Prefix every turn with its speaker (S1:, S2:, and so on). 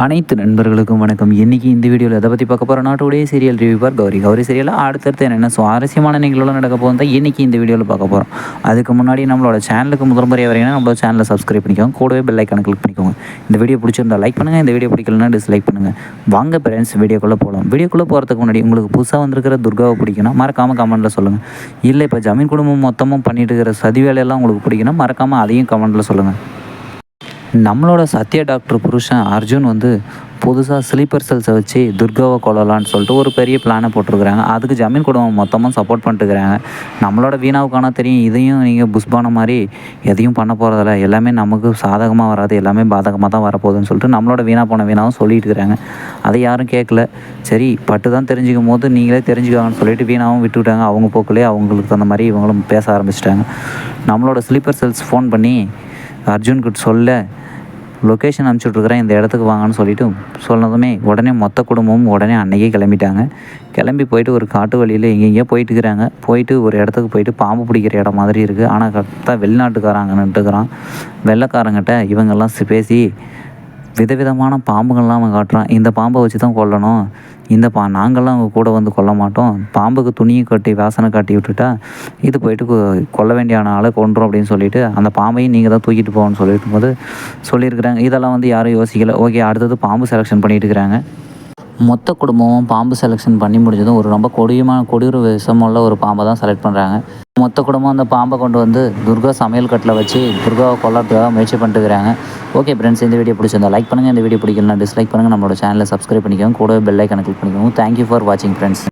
S1: அனைத்து நண்பர்களுக்கும் வணக்கம். இன்றைக்கி இந்த வீடியோவில் எதை பற்றி பார்க்க போகிறோம் நாட்டுடைய சீரியல் ரிவ்யூ பார் கௌரி. கௌரி சீரியலில் அடுத்தடுத்து என்னென்ன சுவாரஸ்யமான நிகழ்வுகளும் நடக்க போகும் தான் இன்றைக்கி இந்த வீடியோவில் பார்க்க போகிறோம் அதுக்கு முன்னாடி நம்மளோட சேனலுக்கு முதல் முறையாக வரீங்கன்னா நம்மளோட சேனலை சப்ஸ்கிரைப் பண்ணிக்கோங்க. கூடவே பெல் ஐக்கான கிளிக் பண்ணிக்கோங்க. இந்த வீடியோ பிடிச்சிருந்தா லைக் பண்ணுங்கள் இந்த வீடியோ பிடிக்கலனா டிஸ்லைக் பண்ணுங்கள் வாங்க ஃப்ரெண்ட்ஸ் வீடியோக்குள்ளே போகலாம் வீடியோக்குள்ளே போகிறதுக்கு முன்னாடி உங்களுக்கு புதுசாக வந்திருக்கிற துர்காவை பிடிக்கணும் மறக்காமல் கமெண்ட்டில் சொல்லுங்கள் இல்லை இப்போ ஜமீன் குடும்பம் மொத்தமும் பண்ணிட்டு இருக்கிற சதி வேலையெல்லாம் உங்களுக்கு பிடிக்கணும் மறக்காமல் அதையும் கமெண்ட்டில் சொல்லுங்கள் நம்மளோட சத்யா டாக்டர் புருஷன் அர்ஜுன் வந்து புதுசாக ஸ்லீப்பர் செல்ஸை வச்சு துர்காவை கொள்ளலான்னு சொல்லிட்டு ஒரு பெரிய பிளானை போட்டிருக்கிறாங்க. அதுக்கு ஜமீன் குடும்பம் மொத்தமாக சப்போர்ட் பண்ணிட்டுருக்கிறாங்க. நம்மளோட வீணாவுக்கான தெரியும். இதையும் நீங்கள் புஷ்பான மாதிரி எதையும் பண்ண போகிறதில்ல எல்லாமே நமக்கு சாதகமாக வராது. எல்லாமே பாதகமாக தான் வரப்போகுதுன்னு சொல்லிட்டு நம்மளோட வீணாக போன வீணாவும் சொல்லிட்டு இருக்கிறாங்க அதை யாரும் கேட்கல. சரி பட்டு தான் தெரிஞ்சுக்கும் போது நீங்களே தெரிஞ்சுக்காங்கன்னு சொல்லிட்டு வீணாவும் விட்டுவிட்டாங்க. அவங்க போக்கிலே அவங்களுக்கு தகுந்த மாதிரி இவங்களும் பேச ஆரம்பிச்சிட்டாங்க. நம்மளோட ஸ்லீப்பர் செல்ஸ் ஃபோன் பண்ணி அர்ஜுன்கிட்ட சொல்ல லொக்கேஷன் அனுப்பிச்சுட்ருக்குறேன் இந்த இடத்துக்கு வாங்கன்னு சொல்லிட்டு சொன்னதுமே உடனே மொத்த குடும்பமும் உடனே அன்னைக்கே கிளம்பிட்டாங்க. கிளம்பி போயிட்டு ஒரு காட்டு வழியில் எங்கெங்கேயோ போயிட்டு இருக்கிறாங்க போயிட்டு ஒரு இடத்துக்கு போயிட்டு பாம்பு பிடிக்கிற இடம் மாதிரி இருக்குது ஆனால் கரெக்டாக வெளிநாட்டுக்காரங்கன்னுட்டுக்கிறான் வெள்ளக்காரங்கிட்ட இவங்கெல்லாம் பேசி விதவிதமான பாம்புகள்லாம் அவன் காட்டுறான். இந்த பாம்பை வச்சு தான் கொல்லணும். இந்த பா நாங்கள்லாம் அவங்க கூட வந்து கொல்ல மாட்டோம். பாம்புக்கு துணியை கட்டி வாசனை காட்டி விட்டுட்டா இது போயிட்டு கொ- கொல்ல வேண்டியான ஆளை கொன்றோம் அப்படின்னு சொல்லிட்டு அந்த பாம்பையும் நீங்கள் தான் தூக்கிட்டு போகணும்னு சொல்லிட்டு போது சொல்லியிருக்கிறாங்க. இதெல்லாம் வந்து யாரும் யோசிக்கல. ஓகே அடுத்தது பாம்பு செலெக்ஷன் பண்ணிட்டு இருக்கிறாங்க. மொத்த குடும்பமும் பாம்பு செலெக்ஷன் பண்ணி முடிஞ்சதும் ஒரு ரொம்ப கொடியமான கொடூர விஷமுள்ள ஒரு பாம்பை தான் செலக்ட் பண்ணுறாங்க மொத்த குடும்பம் அந்த பாம்பை கொண்டு வந்து துர்கா சமையல் கட்டில் வச்சு துர்காவை கொல்லறதுக்காக முயற்சி பண்ணிட்டு இருக்கிறாங்க. ஓகே ஃப்ரெண்ட்ஸ் இந்த வீடியோ பிடிச்சிருந்தா லைக் பண்ணுங்கள் இந்த வீடியோ பிடிக்கலாம் டிஸ்லைக் பண்ணுங்கள் நம்மளோட சேனலை சப்ஸ்கிரைப் பண்ணிக்கோங்க. கூடவே பெல் ஐக்கனை கிளிக் பண்ணிக்கோங்க. தேங்க்யூ ஃபார் வாட்சிங் ஃப்ரெண்ட்ஸ்